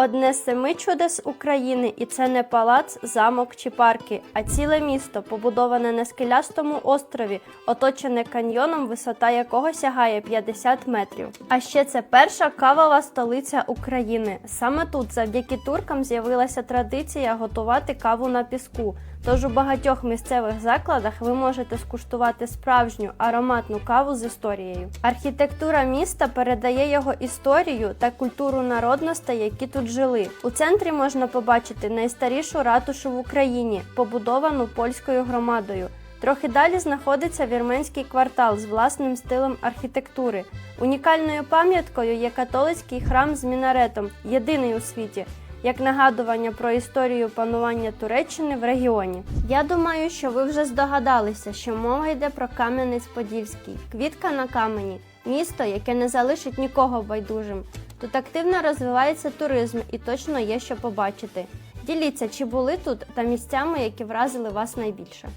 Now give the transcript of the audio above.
Одне з семи чудес України, і це не палац, замок чи парки, а ціле місто, побудоване на скелястому острові, оточене каньйоном, висота якого сягає 50 метрів. А ще це перша кавова столиця України. Саме тут, завдяки туркам, з'явилася традиція готувати каву на піску. Тож у багатьох місцевих закладах ви можете скуштувати справжню ароматну каву з історією. Архітектура міста передає його історію та культуру народностей, які тут жили. У центрі можна побачити найстарішу ратушу в Україні, побудовану польською громадою. Трохи далі знаходиться вірменський квартал з власним стилем архітектури. Унікальною пам'яткою є католицький храм з мінаретом, єдиний у світі як нагадування про історію панування Туреччини в регіоні. Я думаю, що ви вже здогадалися, що мова йде про Кам'янець-Подільський, квітка на камені, місто, яке не залишить нікого байдужим. Тут активно розвивається туризм і точно є що побачити. Діліться, чи були тут та місцями, які вразили вас найбільше.